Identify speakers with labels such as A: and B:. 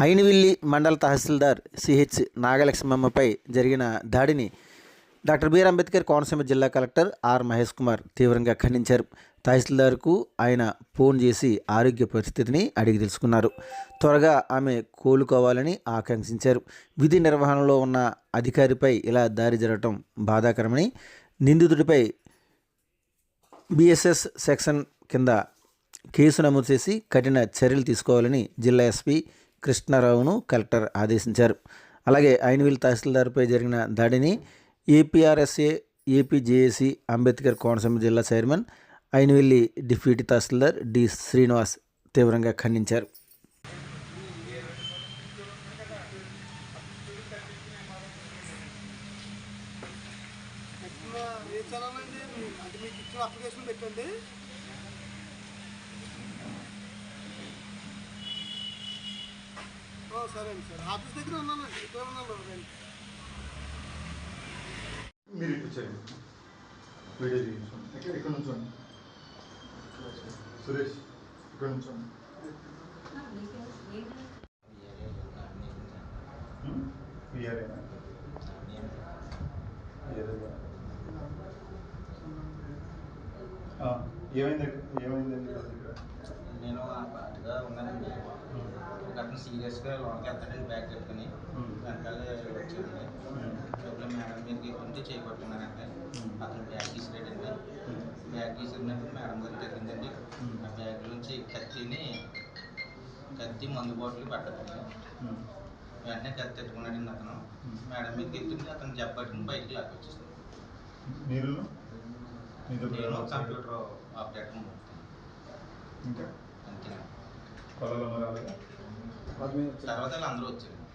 A: అయినవిల్లి మండల తహసీల్దార్ సిహెచ్ నాగలక్ష్మమ్మపై జరిగిన దాడిని డాక్టర్ బిఆర్ అంబేద్కర్ కోనసీమ జిల్లా కలెక్టర్ ఆర్ మహేష్ కుమార్ తీవ్రంగా ఖండించారు. తహసీల్దార్కు ఆయన ఫోన్ చేసి ఆరోగ్య పరిస్థితిని అడిగి తెలుసుకున్నారు. త్వరగా ఆమె కోలుకోవాలని ఆకాంక్షించారు. విధి నిర్వహణలో ఉన్న అధికారిపై ఇలా దారి జరగటం బాధాకరమని నిందితుడిపై బిఎస్ఎస్ సెక్షన్ కింద కేసు నమోదు చేసి కఠిన చర్యలు తీసుకోవాలని జిల్లా ఎస్పీ కృష్ణారావును కలెక్టర్ ఆదేశించారు. అలాగే ఐనవిల్ తహసీల్దార్పై జరిగిన దాడిని ఏపీఆర్ఎస్ఏ ఏపీజేఏసీ అంబేద్కర్ కోనసీమ జిల్లా చైర్మన్ ఐనవిల్లి డిప్యూటీ తహసీల్దార్ డి శ్రీనివాస్ తీవ్రంగా ఖండించారు.
B: అప్లికేషన్ పెట్టండి. సరే అండి సార్. ఆఫీస్ దగ్గర ఉన్నానండి ఇక్కడ ఉన్నాను రండి.
C: మీరు ఇటు చేయండి. వీడియో తీయించండి ఇక్కడ ఇక్కడ నుంచోండి. సురేష్ ఇక్కడ నుంచోండి. పిఆర్ఏనా ఏమైందండి ఏమైందండి వాళ్ళ దగ్గర
D: నేను ఆ పాటగా ఉన్నానండి ఒక అతను సీరియస్గా లోపలికి వెళ్తాడండి బ్యాగ్ కట్టుకుని వెనకాలే వచ్చాడండి. లోపల మేడం మీదకి ఎక్కుంటే చేయబట్టుకున్నానంటే అతను బ్యాగ్ తీసిరాడండి బ్యాగ్ తీసిరినప్పుడు మేడం గారు తగ్గిందండి. ఆ బ్యాగ్ నుంచి కత్తిని కత్తి మందు బాటిల్ పట్టదండి. వెంటనే కత్తి ఎత్తుకున్నాడండి అతను. మేడం మీదకి ఎత్తుకుని అతను జబ్బట్టుకుని బయటికి లాక్కొచ్చేసాడు.
C: మీరు?
D: నేను కంప్యూటర్ ఆపరేటర్
C: ఇంకా?
D: అంతేనండి
C: కొలలో
D: తర్వాత వాళ్ళు అందరూ వచ్చారు.